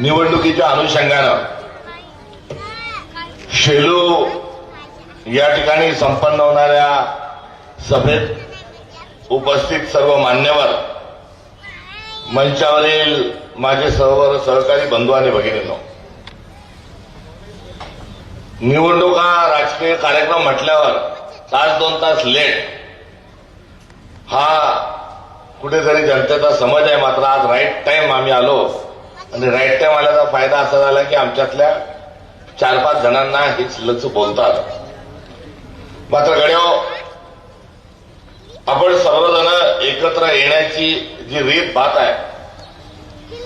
निवडणुकीच्या अनुषंगानं शेलू या ठिकाणी संपन्न होणाऱ्या सभेत उपस्थित सर्व मान्यवर मंचावरील माझे सर्व सहकारी बंधू आणि भगिनींनो निवडणुका राजकीय कार्यक्रम म्हटल्यावर तास दोन तास लेट हा कुठेतरी जनतेचा समज आहे मात्र आज राईट टाइम आम्ही आलो. आणि राईट टाइम आल्याचा फायदा असा झाला की आमच्यातल्या चार पाच जणांना हेच लच बोलतात मात्र गड्याव आपण सर्वजण एकत्र येण्याची जी रीत बात आहे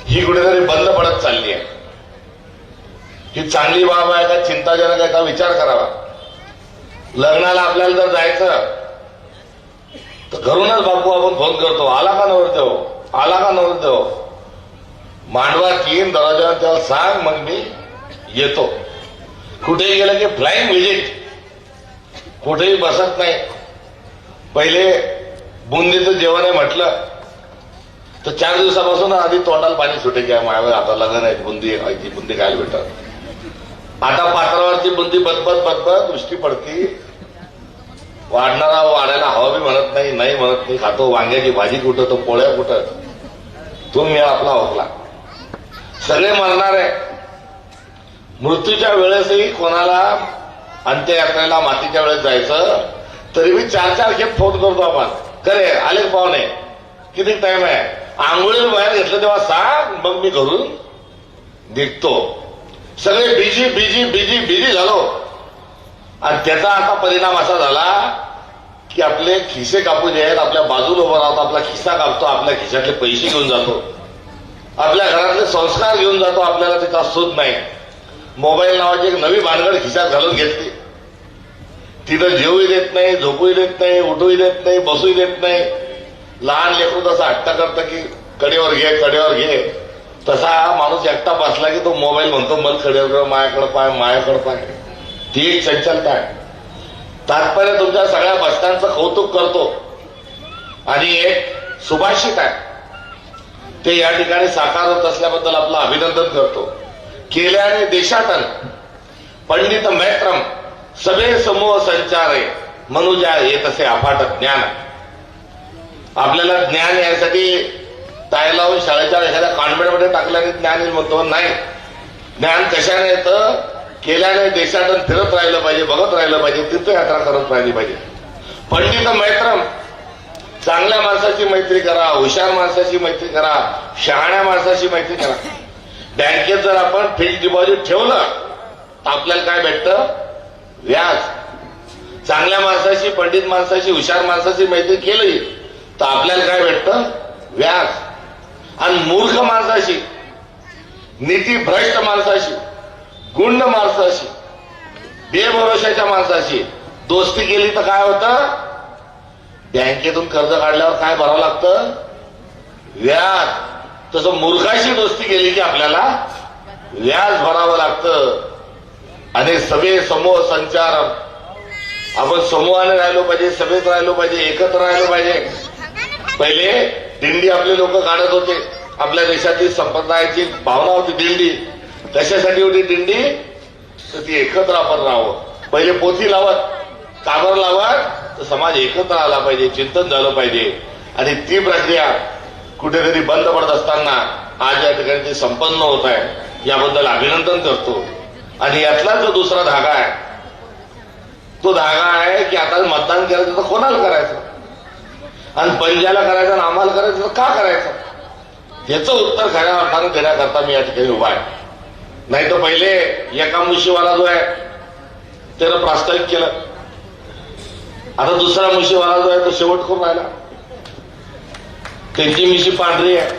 ही कुठेतरी बंद पडत चालली आहे. ही चांगली बाब आहे का चिंताजनक आहे का विचार करावा. लग्नाला आपल्याला जर जायचं तर घरूनच बापू आपण फोन करतो आला का नवरदेव? आला का नवरदेव? मांडवा तीन दरवाजा त्याला सांग मग मी येतो. कुठेही गेलं की फ्लाईंग व्हिजिट कुठेही बसत नाही. पहिले बुंदीचं जेवण आहे म्हटलं तर चार दिवसापासून आधी तोंडाला पाणी सुटे की माझ्यावर आता लग्न आहे बुंदी ती बुंदी खायला भेटत. आता पात्रावरची बुंदी बदबद बदबद दृष्टी पडती. वाढणारा वाढायला हवा बी म्हणत नाही नाही म्हणत नाही. खातो वांग्याची भाजी कुठं तो पोळ्या कुठं? तो मी आपला होकला सगळे मरणार आहे. मृत्यूच्या वेळेसही कोणाला अंत्ययात्रेला मातीच्या वेळेस जायचं? तरी मी चार चार खेप फोन करतो आपण. करे आले पाहुणे. किती टाइम आहे? आंघोळीला बाहेर घेतलं तेव्हा सांग मग मी घरून निघतो. सगळे बिजी बिजी बिजी बिजी झालो. आणि त्याचा आता परिणाम असा झाला की आपले खिसे कापून आहेत आपल्या बाजूला उभं राहतो आपला खिसा कापतो आपल्या खिशातले पैसे घेऊन जातो. आपल्या घरातले संस्कार घेऊन जातो आपल्याला त्याचा सूत नाही. मोबाईल नावाची एक नवी भानगड खिशात घालून घेतली. तिथं जेवूही देत नाही झोपूही देत नाही उठूही देत नाही बसूही देत नाही. लहान लेकरू तसा हट्टा करतं की कडेवर घे कडेवर घे. तसा हा माणूस एकटा बसला की तो मोबाईल म्हणतो मन कडेवर मायाकडे पाय मायाकडे पाय. ती एक चंचलता आहे. तात्पर्य तुमच्या सगळ्या बसतांचं कौतुक करतो. आणि एक सुभाषित आहे. ते या ठिकाणी साकार होत असल्याबद्दल आपलं अभिनंदन करतो. केल्याने देशातन पंडित मैत्रम सगळे समूह संचारे मनुजा येत असे अफाट ज्ञान आपल्याला ज्ञान यासाठी ताय लावून शाळेच्या एखाद्या कॉन्व्हेंटमध्ये टाकल्याने ज्ञान येईल म्हणतो नाही. ज्ञान कशाने येतं? केल्याने देशातून फिरत राहिलं पाहिजे बघत राहिलं पाहिजे तीर्थयात्रा करत राहिली पाहिजे. पंडित मैत्रम चांगल्या माणसाची मैत्री करा हुशार माणसाची मैत्री करा शहाण्या माणसाची मैत्री करा. बँकेत जर आपण फिक्स डिपॉझिट ठेवलं तर आपल्याला काय भेटतं? व्याज. चांगल्या माणसाशी पंडित माणसाशी हुशार माणसाची मैत्री केली तर आपल्याला काय भेटतं? व्याज. आणि मूर्ख माणसाशी नीती भ्रष्ट माणसाशी गुंड माणसाशी बेभरोशाच्या माणसाशी दोस्ती केली तर काय होतं? बँकेतून कर्ज काढल्यावर काय भरावं लागतं? व्याज. तसं मुर्गाशी दोस्ती केली की आपल्याला व्याज भरावं लागतं. आणि सभे समूह संचार आपण समूहाने राहिलो पाहिजे सभेत राहिलो पाहिजे एकत्र राहिलो पाहिजे. पहिले दिंडी आपले लोक काढत होते. आपल्या देशाची संप्रदायाची भावना होती दिंडी. कशासाठी होती दिंडी? तर ती एकत्र आपण राहावं. पहिले पोथी लावत काबर लावत तर समाज एकत्र आला पाहिजे चिंतन झालं पाहिजे. आणि ती प्रक्रिया कुठेतरी बंद पडत असताना आज या ठिकाणी ती संपन्न होत आहे. याबद्दल अभिनंदन करतो. आणि यातला जो दुसरा धागा आहे तो धागा आहे की आता मतदान करायचं तर कोणाला करायचं? आणि पंजाला करायचं आणि आम्हाला करायचं तर का करायचं? याचं उत्तर खऱ्या अर्थानं देण्याकरता मी या ठिकाणी उभा आहे. नाही तर पहिले एका मुशीवाला जो आहे त्यानं प्रास्ताविक केलं. आता दुसरा मुशीवाला जो आहे तो शेवट करून राहिला. त्यांची मिशी पांढरी आहे.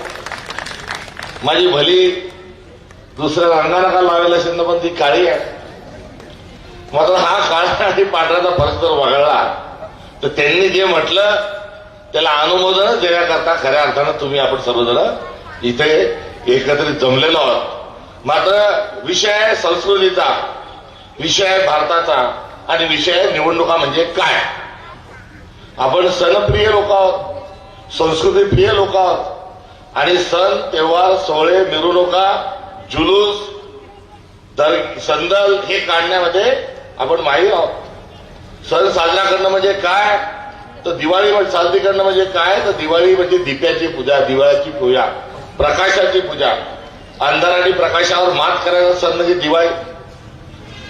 माझी भली दुसऱ्या रंगाला का लावेल असेल ना पण ती काळी आहे. मात्र हा काळा आणि पांढऱ्याचा फरक जर वगळला तर त्यांनी जे म्हटलं त्याला अनुमोदनच देण्याकरता खऱ्या अर्थानं तुम्ही आपण सर्वजण इथे एकत्रित जमलेलो आहोत. मात्र विषय आहे संस्कृतीचा विषय आहे भारताचा आणि विषय निवडणुका म्हणजे काय? आपण सणप्रिय लोक आहोत संस्कृती प्रिय लोक आहोत. आणि सण तेव्हार सोहळे मिरवणुका जुलूस दर संदल हे काढण्यामध्ये आपण माहीर आहोत. सण साजरा करणं म्हणजे काय? तर दिवाळी म्हणजे साजरी करणं म्हणजे काय? तर दिवाळी म्हणजे दिप्याची पूजा दिवाळीची पूजा प्रकाशाची पूजा. अंधार आणि प्रकाशावर मात करायचा सण म्हणजे दिवाळी.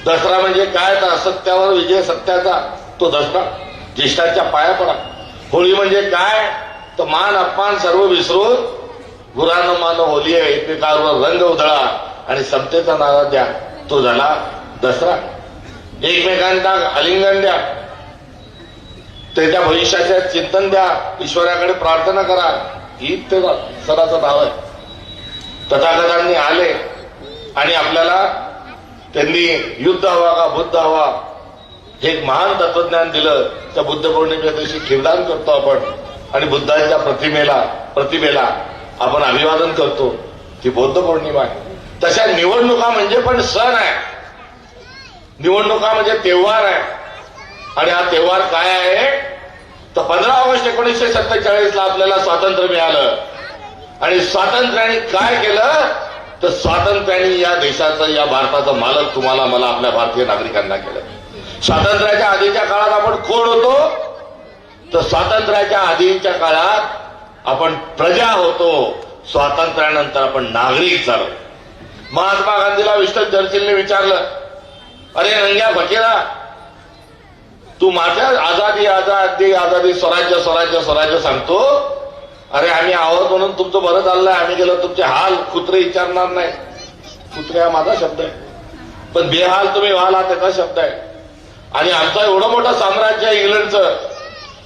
दसरा म्हणजे काय? तर असत्यावर विजय सत्याचा तो दसरा. ज्येष्ठाच्या पाया पडा. होळी म्हणजे काय? तर मान अपमान सर्व विसरून गुरानं मान होली आहे एकमेकांवर रंग उधळा आणि समतेचा नारा द्या. तो झाला दसरा. एकमेकांना आलिंगन द्या. त्याच्या भविष्याचे चिंतन द्या. ईश्वराकडे प्रार्थना करा. ही ते सणाचं नाव आहे. तथागतांनी आले आणि आपल्याला त्यांनी युद्ध हवा का बुद्ध हवा हे एक महान तत्वज्ञान दिलं त्या बुद्ध पौर्णिमेच्या दिवशी खिरदान करतो आपण. आणि बुद्धांच्या प्रतिमेला प्रतिमेला आपण अभिवादन करतो. ती बौद्ध पौर्णिमा आहे. तशा निवडणुका म्हणजे पण सण आहे. निवडणुका म्हणजे तेव्हार आहे. आणि हा तेव्हार काय आहे? तर पंधरा ऑगस्ट एकोणीसशे सत्तेचाळीसला आपल्याला स्वातंत्र्य मिळालं. आणि स्वातंत्र्याने काय केलं? तर स्वातंत्र्याने या देशाचं या भारताचं मालक तुम्हाला मला आपल्या भारतीय नागरिकांना केलं. स्वातंत्र्याच्या आधीच्या काळात आपण कोण होतो? तर स्वातंत्र्याच्या आधीच्या काळात आपण प्रजा होतो. स्वातंत्र्यानंतर आपण नागरिक झालो. महात्मा गांधीला विस्टन चर्चिलने विचारलं अरे रंग्या फकीरा तू माझ्या आझादी आझादी आझादी स्वराज्य स्वराज्य स्वराज्य सांगतो? अरे आम्ही आहोत म्हणून तुमचं बरं चाललंय. आम्ही गेलो तुमचे हाल कुत्रे विचारणार नाही. कुत्रे हा माझा शब्द आहे. पण बेहाल तुम्ही व्हाल हा त्याचा शब्द आहे. आणि आमचा एवढं मोठं साम्राज्य इंग्लंडचं.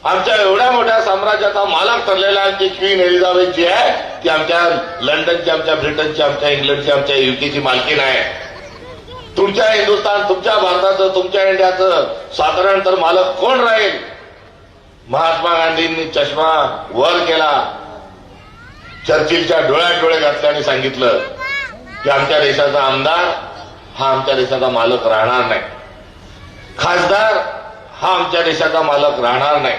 आमच्या एवढ्या मोठ्या साम्राज्याचा मालक ठरलेला आमची क्वीन एलिझाबेथ जी आहे ती आमच्या लंडनची आमच्या ब्रिटनची आमच्या इंग्लंडची आमच्या युकेची मालकीन आहे. तुमच्या हिंदुस्थान तुमच्या भारताचं तुमच्या इंडियाचं साधारण तर मालक कोण राहील? महात्मा गांधींनी चष्मा वर केला. चर्चिलच्या डोळ्यात डोळे घातले आणि सांगितलं की आमच्या देशाचा आमदार हा आमच्या देशाचा मालक राहणार नाही. खासदार हा आमच्या देशाचा मालक राहणार नाही.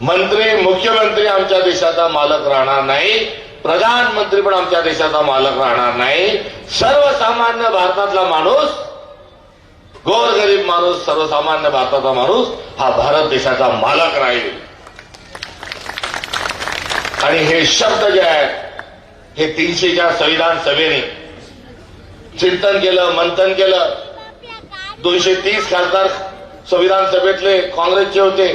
मंत्री मुख्यमंत्री आमच्या देशाचा मालक राहणार नाही. प्रधानमंत्री पण आमच्या देशाचा मालक राहणार नाही. सर्वसामान्य भारतातला माणूस गोरगरीब माणूस सर्वसामान्य भारताचा माणूस हा भारत देशाचा मालक राहील. आणि हे शब्द जे आहेत हे तीनशेच्या संविधान सभेने चिंतन केलं मंथन केलं दोनशे तीस खासदार संविधान सभेतले काँग्रेसचे होते.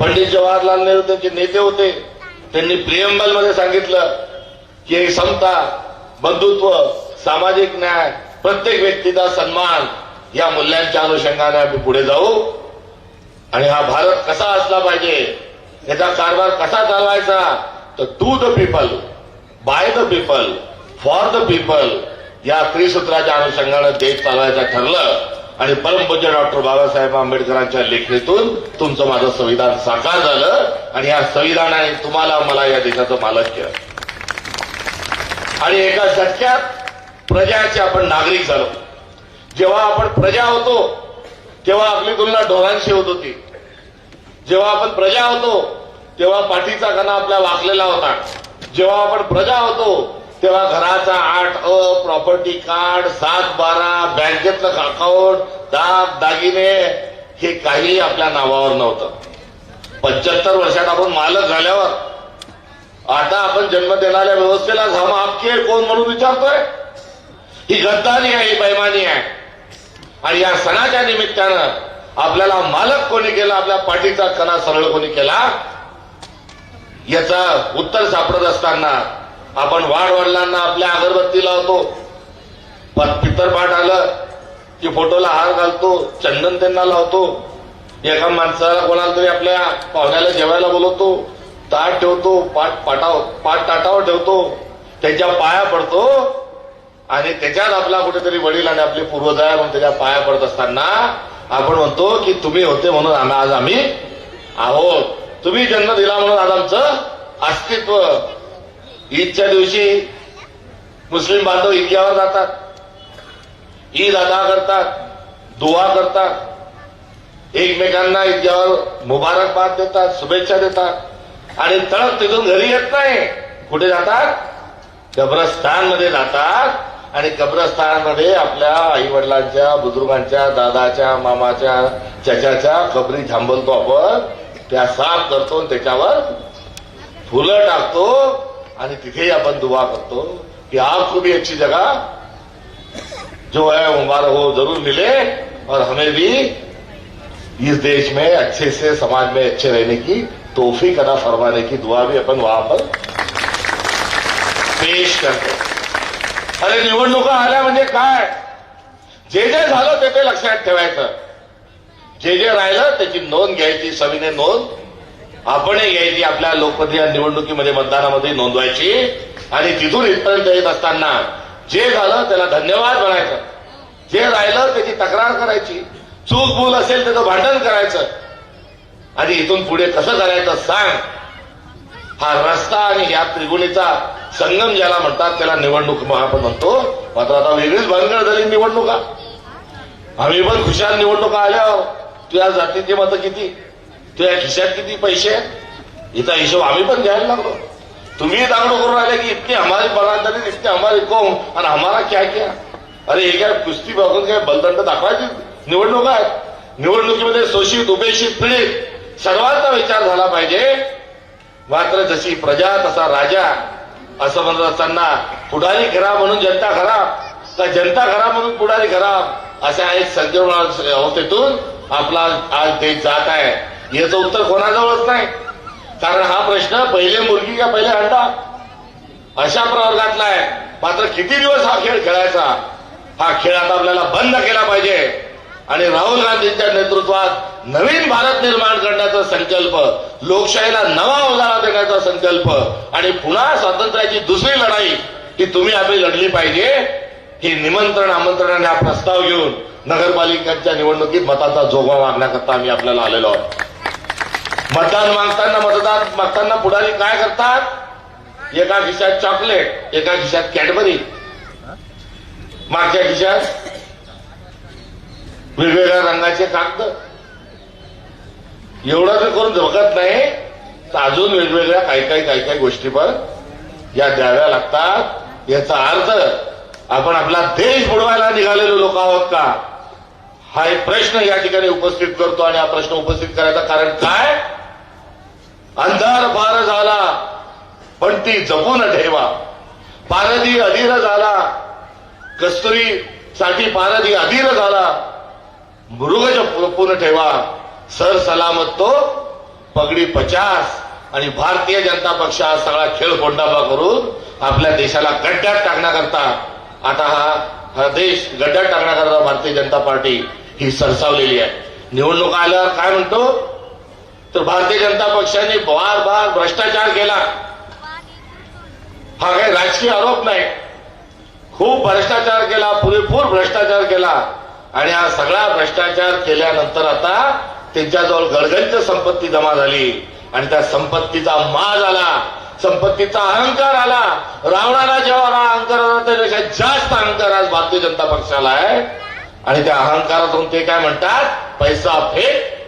पंडित जवाहरलाल नेहरू त्यांचे नेते होते. त्यांनी प्रियंबलमध्ये सांगितलं की समता बंधुत्व सामाजिक न्याय प्रत्येक व्यक्तीचा सन्मान या मूल्यांच्या अनुषंगाने आम्ही पुढे जाऊ. आणि हा भारत कसा असला पाहिजे याचा कारभार कसा चालवायचा तर to the people by the people for the people या त्रिसूत्राच्या अनुषंगानं देश चालवायचं ठरलं. आणि परमपूज्य डॉक्टर बाबासाहेब आंबेडकरांच्या लेखणीतून तुमचं माझं संविधान साकार झालं आणि या संविधानाने तुम्हाला मला या देशाचं मालक केलं. आणि एका झटक्यात प्रजाचे आपण नागरिक झालो. जेव्हा आपण प्रजा होतो तेव्हा आपली तुलना ढोरांशी होत होती. जेव्हा आपण प्रजा होतो तेव्हा पाठीचा कणा आपल्या वाकलेला होता. जेव्हा आपण प्रजा होतो तेव्हा घराचा आठ अ प्रॉपर्टी कार्ड सात बारा बँकेतलं अकाउंट दाग दागिने हे काही आपल्या नावावर नव्हतं. पंच्याहत्तर वर्षात आपण मालक झाल्यावर आता आपण जन्म देणाऱ्या व्यवस्थेला हम आपके कोण म्हणून विचारतोय? ही गद्दारी आहे ही बैमानी आहे. आणि या सणाच्या निमित्तानं आपल्याला मालक कोणी केला आपल्या पाठीचा कणा सरळ कोणी केला? याचा उत्तर सापडत असताना आपण वाढ वडिलांना आपल्या अगरबत्ती लावतो. प- पितरपाठ आलं की फोटोला हार घालतो चंदन त्यांना लावतो. एका माणसाला कोणाला तरी आपल्या पाहुण्याला जेवायला बोलवतो ताट ठेवतो पाठ पाटाव पाठ ताटावर ठेवतो. त्याच्या पाया पडतो आणि त्याच्यात आपला कुठेतरी वडील आणि आपले पूर्वज आहे म्हणून त्याच्या पाया पडत असताना आपण म्हणतो की तुम्ही होते म्हणून आम्ही आज आम्ही आहोत. तुम्ही जन्म दिला म्हणून आज आमचं अस्तित्व ईदच्या दिवशी मुस्लिम बांधव ईदगावर जातात. ईद अदा करतात दुवा करतात. एकमेकांना ईदगावर मुबारकबाद देतात शुभेच्छा देतात. आणि तळक तिथून घरी येत नाही. कुठे जातात? कब्रस्तानमध्ये जातात. आणि कब्रस्तानमध्ये आपल्या आई वडिलांच्या बुजुर्गांच्या दादाच्या मामाच्या चचाच्या कबरी थांबवतो आपण. त्या साफ करतो आणि त्याच्यावर फुलं टाकतो. आणि तिथेही आपण दुआ करतो कि आपको भी अच्छी जगह जो है मुबारक हो जरूर मिले और हमें भी इस देश में अच्छे से समाज में अच्छे रहने की तोहफी कदा फरमाने की दुआ भी अपन वहां पर पेश करते अरे निवडणुका आल्या म्हणजे काय? जे जे झालं ते ते लक्षात ठेवायचं. जे जे राहिलं त्याची नोंद घ्यायची सविने नोंद. आपणही घ्यायची आपल्या लोकप्रिय निवडणुकीमध्ये मतदानामध्ये नोंदवायची. आणि तिथून इथपर्यंत येत असताना जे झालं त्याला धन्यवाद म्हणायचं. जे राहिलं त्याची तक्रार करायची. चूक भूल असेल त्याचं भांडण करायचं. आणि इथून पुढे कसं करायचं सांग. हा रस्ता आणि या त्रिगुणीचा संगम ज्याला म्हणतात त्याला निवडणूक मग आपण म्हणतो. मात्र आता वेगळीच भानगड झाली निवडणुका. आम्ही पण खुशाल निवडणुका आल्यावर तुझ्या जातीची मतं किती? तुझ्या खिशात किती पैसे इथं हिशोब आम्ही पण घ्यायला लागलो. तुम्ही दागडो करून राहिले की इतकी हमारी बरादरी इतके हमारी कोम आणि हमारा क्या क्या? अरे हे काय कुस्ती बघून काय बलदंड दाखवायची? निवडणूक आहेत निवडणुकीमध्ये शोषित उपेक्षित पीडित सर्वांचा विचार झाला पाहिजे. मात्र जशी प्रजा तसा राजा असं म्हणत असताना पुढारी खराब म्हणून जनता खराब का जनता खराब म्हणून पुढारी खराब? अशा एक संकीर्ण अवस्थेतून आपला आज देश जात आहे. याचं उत्तर कोणाजवळच नाही. कारण हा प्रश्न पहिले मुलगी का पहिले अंडा अशा प्रवर्गातला आहे. मात्र किती दिवस हा खेळ खेळायचा? हा खेळ आता आपल्याला बंद केला पाहिजे. आणि राहुल गांधींच्या नेतृत्वात नवीन भारत निर्माण करण्याचा संकल्प लोकशाहीला नवा उजाळा देण्याचा संकल्प आणि पुन्हा स्वातंत्र्याची दुसरी लढाई ही तुम्ही आम्ही लढली पाहिजे ही निमंत्रण आमंत्रणाने हा प्रस्ताव घेऊन नगरपालिकांच्या निवडणुकीत मताचा जोगवा मागण्याकरता आम्ही आपल्याला आलेलो आहोत. मतदान मागताना मतदान मागताना पुढारी काय करतात? एका खिशात चॉकलेट एका खिशात कॅडबरी मागच्या खिशात वेगवेगळ्या रंगाचे कागद. एवढं जर करून झोकत नाही. तर अजून वेगवेगळ्या काही काही काही काही गोष्टी पण या द्याव्या लागतात. याचा अर्थ आपण आपला देश बुडवायला निघालेलो लोक आहोत का? हा एक प्रश्न या ठिकाणी उपस्थित करतो आणि हा प्रश्न उपस्थित करायचा कारण काय? अंधार फार झाला पण ती जपून ठेवा. पारधी अधीर झाला कस्तुरी साठी पारधी अधीर झाला. मृग जपून ठेवा. सर सलामत तो पगडी पचास. आणि भारतीय जनता पक्ष हा सगळा खेळ कोंडाबा करून आपल्या देशाला गड्ड्यात टाकण्याकरता आता हा हा देश गड्ड्यात टाकण्याकरता भारतीय जनता पार्टी ही सरसावलेली आहे. निवडणूक आल्यावर काय म्हणतो? तर भारतीय जनता पक्षाने बार बार भ्रष्टाचार केला. हा काही राजकीय आरोप नाही. खूप भ्रष्टाचार केला पुरेपूर भ्रष्टाचार केला. आणि हा सगळा भ्रष्टाचार केल्यानंतर आता त्यांच्याजवळ गडगंज संपत्ती जमा झाली. आणि त्या संपत्तीचा माज आला. संपत्तीचा अहंकार आला. रावणाला जेव्हा अहंकार आला त्यापेक्षा जास्त अहंकार आज भारतीय जनता पक्षाला आहे. आणि त्या अहंकारातून ते काय म्हणतात? पैसा फेक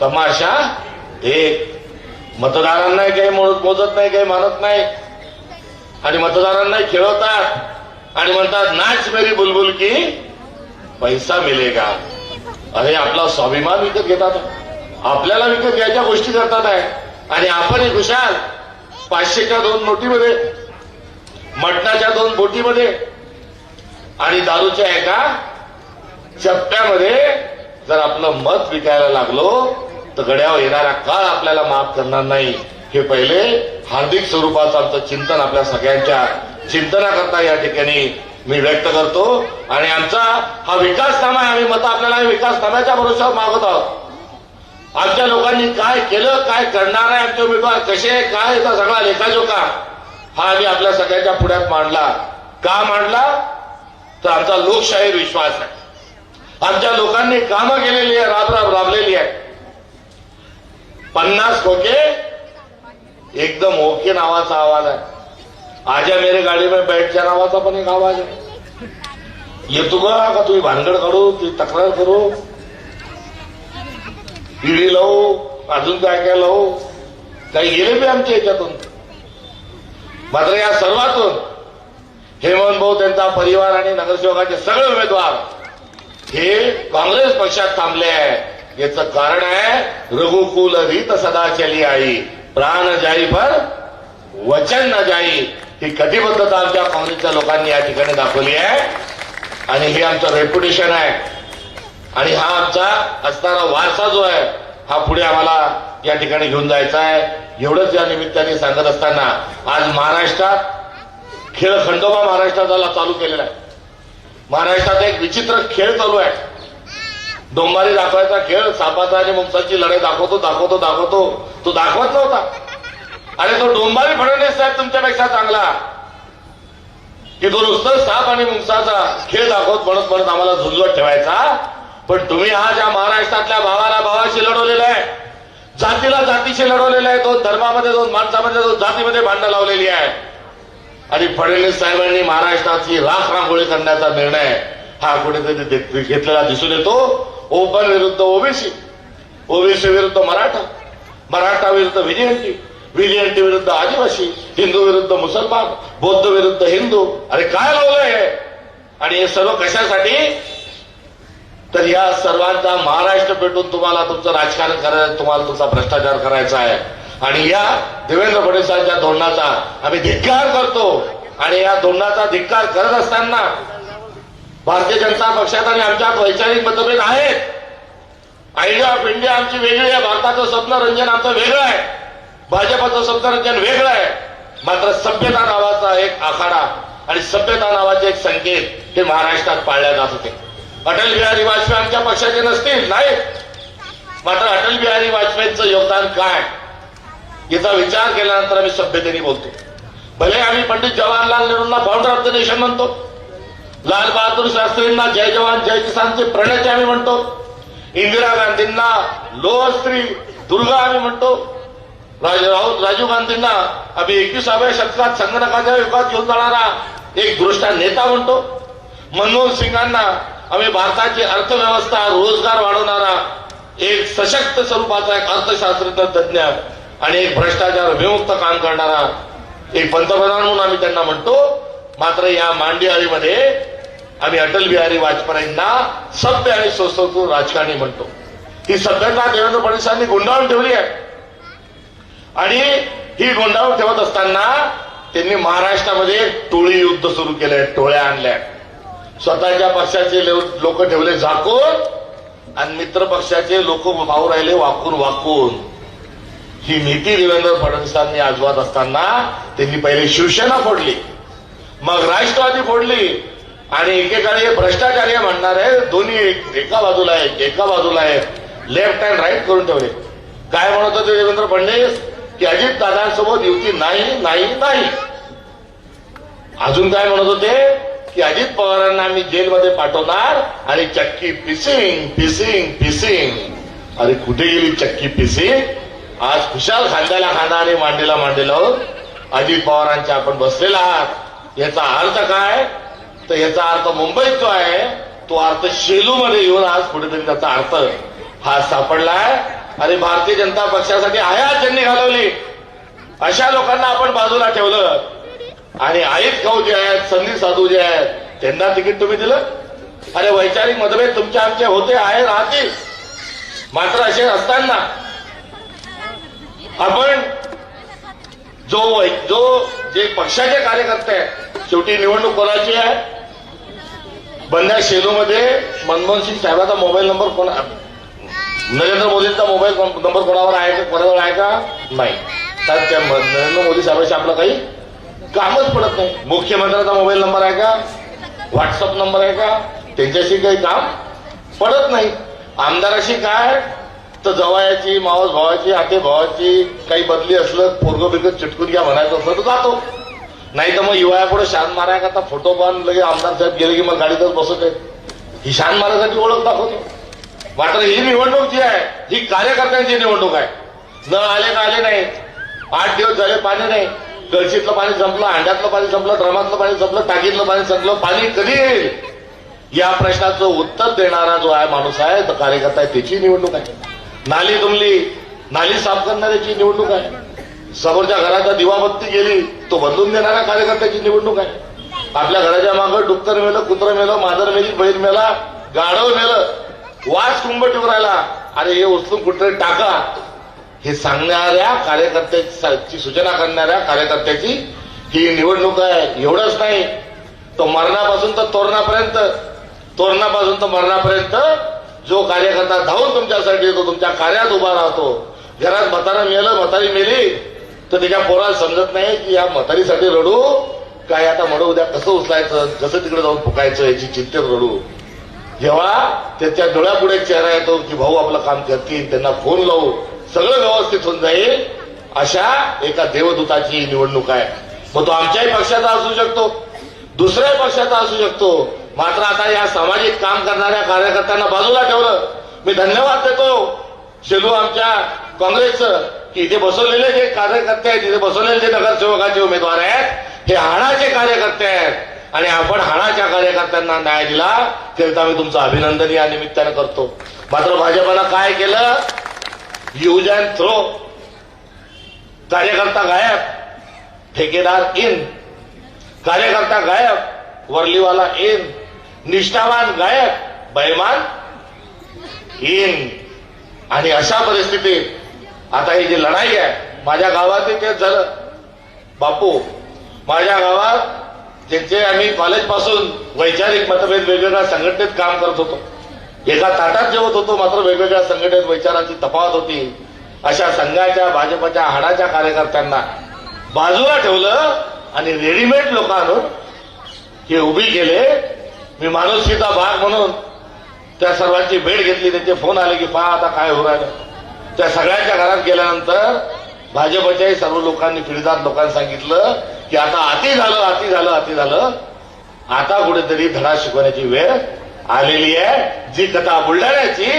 तमाशा एक. मतदारांनाही काही मोजत नाही काही मानत नाही. आणि मतदारांनाही खेळवतात. आणि म्हणतात नाच मेरी बुलबुल की पैसा मिलेगा. अरे आपला स्वाभिमान विकत घेतात. आपल्याला विकत घ्यायच्या गोष्टी करतात आहे. आणि आपणही खुशाल. पाचशेच्या दोन नोटीमध्ये मटणाच्या दोन बोटीमध्ये आणि दारूच्या एका चपट्यामध्ये जर आपलं मत विकायला लागलो तर गड्यावर येणारा काळ आपल्याला माफ करणार नाही. हे पहिले हार्दिक स्वरूपाचं आमचं चिंतन आपल्या सगळ्यांच्या चिंतनाकरता या ठिकाणी मी व्यक्त करतो. आणि आमचा हा विकासनामा आहे आम्ही मत आपल्याला विकासनाम्याच्या भरोश्यावर मागत आहोत. आमच्या लोकांनी काय केलं काय करणार आहे आमचे उमेदवार कसे काय याचा सगळा लेखाजोखा हा आम्ही आपल्या सगळ्यांच्या पुढ्यात मांडला. का मांडला? तर आमचा लोकशाहीर विश्वास आहे. आमच्या लोकांनी कामं केलेली आहे राबराब राब राबलेली आहे. पन्नास खोके एकदम ओके नावाचा आवाज आहे. आजा मेरे गाडी में बैठच्या नावाचा पण एक आवाज आहे. येतो का का तुम्ही भानगड काढू ती तक्रार करू? पिढी लावू अजून काय काय लावू? काही गेले बी आमच्या याच्यातून. मात्र या सर्वातून हेमंत भाऊ त्यांचा परिवार आणि नगरसेवकाचे सगळे उमेदवार हे काँग्रेस पक्षात थांबले आहे. याचं कारण आहे रघुकुल रीत सदा चली आई. प्राण जाई पर वचन न जाई. ही कटिबद्धता आमच्या काँग्रेसच्या लोकांनी या ठिकाणी दाखवली आहे. आणि हे आमचं रेप्युटेशन आहे. आणि हा आमचा असणारा वारसा जो आहे हा पुढे आम्हाला या ठिकाणी घेऊन जायचा आहे. एवढंच या निमित्ताने सांगत असताना आज महाराष्ट्रात खेळ खंडोबा महाराष्ट्राला चालू केलेला आहे. महाराष्ट्रात एक विचित्र खेळ चालू आहे. डोंबारी दाखवायचा खेळ सापाचा आणि मुंगसाची लढाई दाखवतो दाखवतो दाखवतो. तो दाखवत नव्हता. अरे तो डोंबारी फडणवीस साहेब तुमच्यापेक्षा चांगला. की तो नुसतं साप आणि मुंगसाचा खेळ दाखवत म्हणत म्हणत आम्हाला झुंजवत ठेवायचा. पण तुम्ही आज ज्या महाराष्ट्रातल्या भावाला भावाशी लढवलेला आहे जातीला जातीशी लढवलेला आहे दोन धर्मामध्ये दोन माणसामध्ये दोन जातीमध्ये भांडणं लावलेली आहे. आणि फडणवीस साहेबांनी महाराष्ट्राची राख रांगोळी करण्याचा निर्णय हा कुठेतरी घेतलेला दिसून येतो. ओपन विरुद्ध ओबीसी ओबीसी विरुद्ध मराठा मराठा विरुद्ध व्हिजिएंटी व्हिजिएंटी विरुद्ध आदिवासी हिंदू विरुद्ध मुसलमान बौद्ध विरुद्ध हिंदू अरे काय लावलंय हे? आणि हे सर्व कशासाठी? तर या सर्वांचा महाराष्ट्र पेटून तुम्हाला तुमचं राजकारण करायचं तुम्हाला तुमचा भ्रष्टाचार करायचा आहे. आणि या देवेंद्र फडणवीसांच्या धोरणाचा आम्ही धिक्कार करतो. आणि या धोरणाचा धिक्कार करत असताना भारतीय जनता पक्षात आणि आमच्यात वैचारिक मतभेद आहेत. आयडिया ऑफ इंडिया आमची वेगळी आहे. भारताचं स्वप्नरंजन आमचं वेगळं आहे. भाजपाचं स्वप्नरंजन वेगळं आहे. मात्र सभ्यता नावाचा एक आखाडा आणि सभ्यता नावाचे एक संकेत हे महाराष्ट्रात पाळल्या जात होते. अटल बिहारी वाजपेयी आमच्या पक्षाचे नसतील नाही मात्र अटल बिहारी वाजपेयींचं योगदान काय? याचा विचार केल्यानंतर आम्ही सभ्यतेने बोलतो. भले आम्ही पंडित जवाहरलाल नेहरूंना फाउंडर ऑफ द नेशन म्हणतो. लाल बहादूर शास्त्रींना जय जवान जय किसानचे प्रणेते आम्ही म्हणतो. इंदिरा गांधींना लोह स्त्री दुर्गा आम्ही म्हणतो. राजीव गांधींना आम्ही एकविसाव्या शतकात संगणकाच्या युगात घेऊन जाणारा एक दृष्टा नेता म्हणतो. मनमोहन सिंगांना आम्ही भारताची अर्थव्यवस्था रोजगार वाढवणारा एक सशक्त स्वरूपाचा एक अर्थशास्त्रज्ञ तज्ज्ञ आणि एक भ्रष्टाचार विमुक्त काम करणारा एक पंतप्रधान म्हणून आम्ही त्यांना म्हणतो. मात्र या मांडियाळीमध्ये आम्ही अटल बिहारी वाजपेयींना सभ्य आणि सुसंस्कृत राजकारणी म्हणतो. ही सभ्यता देवेंद्र फडणवीसांनी गुंडाळून ठेवली आहे. आणि ही गोंधळ ठेवत असताना त्यांनी महाराष्ट्रामध्ये टोळी युद्ध सुरू केलंय टोळ्या आणल्या. स्वतःच्या पक्षाचे लोक ठेवले झाकून आणि मित्र पक्षाचे लोक भाऊ राहिले वाकून वाकून ही नीती देवेंद्र फडणवीसांनी आजवत असताना त्यांनी पहिले शिवसेना फोडली. मग राष्ट्रवादी फोडली. आणि एकेकाळी भ्रष्टाचार्य म्हणणार आहे दोन्ही एक- एका बाजूला आहे एका बाजूला आहे लेफ्ट अँड राईट करून ठेवले. काय म्हणत होते देवेंद्र फडणवीस? की अजित दादांसोबत युती नाही नाही नाही. अजून काय म्हणत होते? की अजित पवारांना आम्ही जेलमध्ये पाठवणार आणि चक्की पिसिंग पिसिंग पिसिंग. अरे कुठे गेली चक्की पिसिंग? आज खुशाल खांद्याला खांदा आणि मांडीला मांडीला हो. अजित पवारांच्या आपण बसलेला आहात. याचा अर्थ काय? तर याचा अर्थ मुंबईत जो आहे तो अर्थ शेलूमध्ये येऊन आज कुठेतरी त्याचा अर्थ हा सापडलाय. आणि भारतीय जनता पक्षासाठी आयात त्यांनी घालवली. अशा लोकांना आपण बाजूला ठेवलं. आणि आईत खाऊ जे आहेत संधी साधू जे आहेत त्यांना तिकीट तुम्ही दिलं? अरे वैचारिक मतभेद तुमचे आमचे होते आहे राहतील. मात्र असे असताना आपण जो जो जे पक्षाचे कार्यकर्ते आहेत शेवटी निवडणूक कोणाची आहे? बंद्या शेलूमध्ये मनमोहन सिंग साहेबाचा मोबाईल नंबर कोणा नरेंद्र मोदींचा मोबाईल नंबर कोणावर आहे? का कोणावर आहे का? नाही. तर त्या नरेंद्र मोदी साहेबांशी आपलं काही कामच पडत नाही. मुख्यमंत्र्याचा मोबाईल नंबर आहे का? व्हॉट्सअप नंबर आहे का? त्यांच्याशी काही काम पडत नाही. आमदाराशी काय? तर जवायाची मावस भावाची आते भावाची काही बदली असलं पोरगं बिरगं चिटकून घ्या म्हणायचं असलं तर जातो. नाही तर मग युवायापुढे शान मारायकरता फोटो पाहून लगे आमदार साहेब गेले की मग गाडीतच बसत आहे ही शान मारायसाठी ओळख दाखवतो. मात्र ही निवडणूक जी आहे ही कार्यकर्त्यांची निवडणूक आहे. न आले का आले नाही आठ दिवस झाले पाणी नाही. कळशीतलं पाणी संपलं अंड्यातलं पाणी संपलं ड्रमातलं पाणी संपलं टाकीतलं पाणी संपलं पाणी कधी येईल? या प्रश्नाचं उत्तर देणारा जो आहे माणूस आहे तो कार्यकर्ता आहे त्याची निवडणूक आहे. नाली तुमली नाली साफ करणाऱ्याची निवडणूक आहे. समोरच्या घराचा दिवाबत्ती गेली तो बदलून देणाऱ्या कार्यकर्त्याची निवडणूक आहे. आपल्या घराच्या मागं डुक्कर मेलं कुत्र मेलं मांजर मेली बैल मेला गाढव मेलं वास कुंभ ठेवून राहिला. अरे हे उचलून कुठे टाका. हे सांगणाऱ्या कार्यकर्त्याची सूचना करणाऱ्या कार्यकर्त्याची ही निवडणूक आहे. एवढंच नाही. तो मरणापासून तर तोरणापर्यंत. तोरणापासून तर मरणापर्यंत जो कार्यकर्ता धावून तुमच्यासाठी येतो तुमच्या कार्यात उभा राहतो घरात म्हातारा मेलं म्हातारी मेली तर त्याच्या पोराला समजत नाही की या म्हातारीसाठी रडू? काय आता म्हणू उद्या कसं उचलायचं? कसं तिकडे जाऊन फुकायचं याची चिंतेत रडू. जेव्हा त्याच्या डोळ्यापुढे चेहरा येतो की भाऊ आपलं काम करतील त्यांना फोन लावू सगळं व्यवस्थित होऊन जाईल. अशा एका देवदूताची निवडणूक आहे. मग तो आमच्याही पक्षाचा असू शकतो दुसऱ्याही पक्षाचा असू शकतो. मात्र आता या सामाजिक काम करणाऱ्या कार्यकर्त्यांना बाजूला ठेवलं. मी धन्यवाद देतो. शेलू आमच्या काँग्रेसचं की इथे बसवलेले जे कार्यकर्ते आहेत इथे बसवलेले जे नगरसेवकाचे उमेदवार आहेत हे हाणाचे कार्यकर्ते आहेत. आणि आपण हाणाच्या कार्यकर्त्यांना न्याय दिला त्याचा मी तुमचं अभिनंदन या निमित्तानं करतो. मात्र भाजपानं काय केलं? यूज अँड थ्रो कार्यकर्ता गायब. ठेकेदार इन कार्यकर्ता गायब. वर्लीवाला इन निष्ठावान गायक बैमान हीन आणि अशा परिस्थितीत आता ही जी लढाई आहे माझ्या गावात तेच झालं. बापू माझ्या गावात ज्यांचे आम्ही कॉलेजपासून वैचारिक मतभेद वेगवेगळ्या संघटनेत काम करत होतो. एका ताटात जेवत होतो मात्र वेगवेगळ्या संघटनेत विचारांची तफावत होती. अशा संघाच्या भाजपच्या हाडाच्या कार्यकर्त्यांना बाजूला ठेवलं आणि रेडीमेड लोकांवर हे उभी केले. मी माणुसकीचा भाग म्हणून त्या सर्वांची भेट घेतली त्यांचे फोन आले की पहा आता काय होऊ राहिलं. त्या सगळ्यांच्या घरात गेल्यानंतर भाजपच्याही सर्व लोकांनी पीडितात लोकांनी सांगितलं की आता अति झालं अति झालं अति झालं. आता कुठेतरी धडा शिकवण्याची वेळ आलेली आहे. जी कथा बुलढाण्याची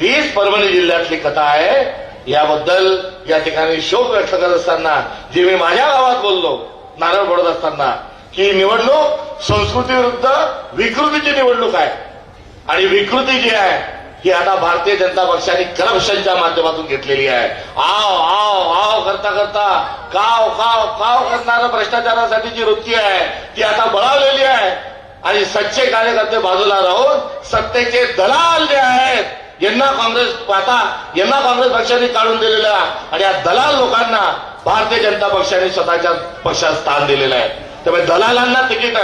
तीच परभणी जिल्ह्यातली कथा आहे. याबद्दल या ठिकाणी शोक व्यक्त करत असताना जे मी माझ्या गावात बोललो नारळ पडत असताना की निवडणूक संस्कृती विरुद्ध विकृतीची निवडणूक आहे. आणि विकृती जी आहे ही आता भारतीय जनता पक्षाने करप्शनच्या माध्यमातून घेतलेली आहे. आव आव आव करता करता काव काव काव करणारा भ्रष्टाचारासाठी जी वृत्ती आहे ती आता बळावलेली आहे. आणि सच्चे कार्यकर्ते बाजूला राहून सत्तेचे दलाल जे आहेत यांना काँग्रेस आता यांना काँग्रेस पक्षाने काढून दिलेलं आहे. आणि या दलाल लोकांना भारतीय जनता पक्षाने स्वतःच्या पक्षात स्थान दिलेलं आहे. त्यामुळे दलालांना तिकीट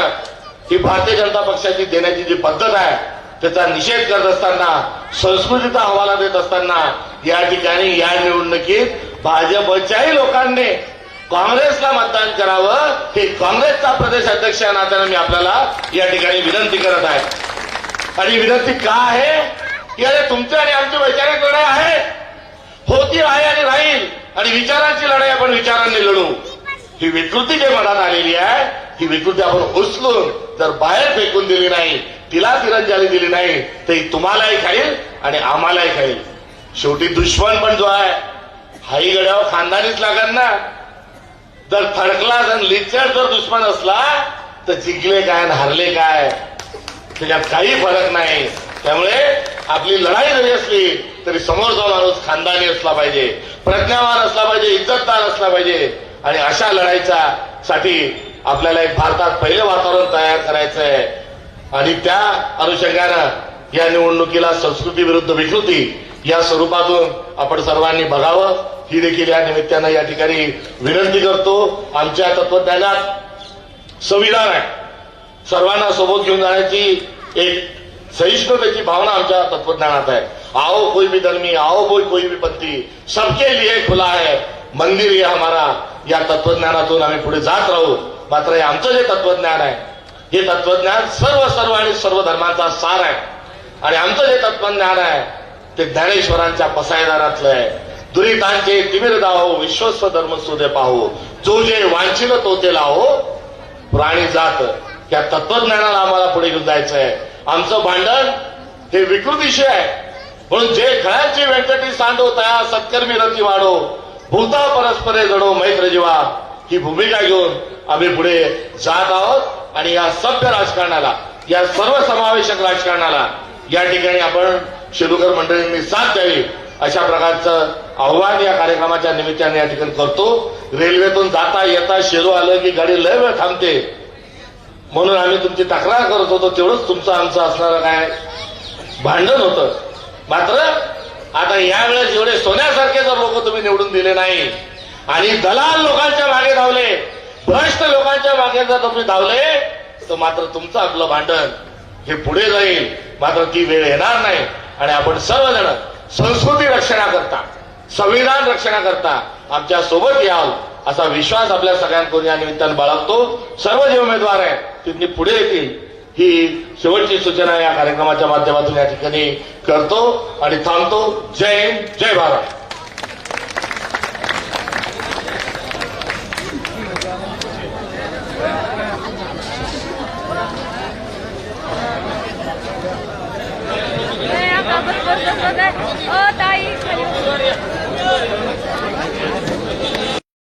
ही भारतीय जनता पक्षाची देण्याची जी पद्धत आहे त्याचा निषेध करत असताना संस्कृतीचा हवाला देत असताना या ठिकाणी या निवडणुकीत भाजपच्याही लोकांनी काँग्रेसला मतदान करावं हे काँग्रेसचा प्रदेश अध्यक्ष या नात्यानं मी आपल्याला या ठिकाणी विनंती करत आहे. आणि विनंती का आहे? की अरे तुमची आणि आमची वैचारिक लढाई आहे होती आहे आणि राहील. आणि विचारांची लढाई आपण विचारांनी लढू. ही विकृती जे मनात आलेली आहे ही विकृती आपण उचलून जर बाहेर फेकून दिली नाही तिला तिरंजाली दिली नाही तर तुम्हालाही खाईल आणि आम्हालाही खाईल. शेवटी दुश्मन पण जो आहे हाई गड्यावर खानदानीच लागणार ना. जर थडकला जर लिचर जर दुश्मन असला तर जिंकले काय आणि हारले काय? त्याच्यात काही फरक नाही. त्यामुळे आपली लढाई जरी असली तरी समोरचा माणूस खानदानी असला पाहिजे प्रज्ञावान असला पाहिजे इज्जतदार असला पाहिजे. आणि अशा लढाईच्या साठी आपल्याला एक भारतात पहिलं वातावरण तयार करायचं आहे आणि त्या अनुषंगानं या निवडणुकीला संस्कृती विरुद्ध विकृती या स्वरूपातून आपण सर्वांनी बघावं. ही देखील या निमित्तानं या ठिकाणी विनंती करतो. आमच्या तत्वज्ञानात संविधान आहे. सर्वांना सोबत घेऊन जाण्याची एक सहिष्णुतेची भावना आमच्या तत्वज्ञानात आहे. आओ कोई भी धर्मी आओ कोई कोई भी पंथी सबके लिए खुला है. मंदिर ये हमारा. या तत्वज्ञानातून आम्ही पुढे जात राहू. मात्र हे आमचं जे तत्वज्ञान आहे हे तत्वज्ञान सर्व सर्व आणि सर्व धर्मांचा सार आहे. आणि आमचं जे तत्वज्ञान आहे ते ज्ञानेश्वरांच्या पसायदारातलं आहे. दुरितांचे तिमिर दाहो विश्वस्व धर्म सुदे पाहो. जो जे वांछिल तो ते लाहो प्राणी जात या तत्वज्ञानाला आम्हाला पुढे घेऊन जायचं आहे. आमचं भांडण हे विकृतीशी आहे. म्हणून जे खळ्यांची व्यंकटी सांडो तया सत्कर्मी रती वाढो भूता परस्परे जडो मैत्र जीवा ही भूमिका घेऊन आम्ही पुढे जात आहोत. आणि या सभ्य राजकारणाला या सर्व समावेशक राजकारणाला या ठिकाणी आपण शेलुकर मंडळींनी साथ द्यावी अशा प्रकारचं आव्हान या कार्यक्रमाच्या निमित्ताने या ठिकाणी करतो. रेल्वेतून जाता येता शेरू आलं की गाडी लय वेळ थांबते. म्हणून आम्ही तुमची तक्रार करत होतो तेवढंच तुमचं आमचं असणारं काय भांडण होतं. मात्र आता यावेळेस एवढे सोन्यासारखे जर लोक तुम्ही निवडून दिले नाही आणि दलाल लोकांच्या मागे धावले भ्रष्ट लोकांच्या मागे जर तुम्ही धावले तर मात्र तुमचं आपलं भांडण हे पुढे जाईल. मात्र ती वेळ येणार नाही. आणि आपण सर्वजण संस्कृती रक्षणाकरता संविधान रक्षणाकरता आमच्यासोबत याल असा विश्वास आपल्या सगळ्यांकडून या निमित्तानं बाळगतो. सर्व जे उमेदवार आहेत त्यांनी पुढे येतील. ही शेवटची सूचना या कार्यक्रमाच्या माध्यमातून या ठिकाणी करतो आणि थांबतो जय हिंद जय भारत नाही, आता बस,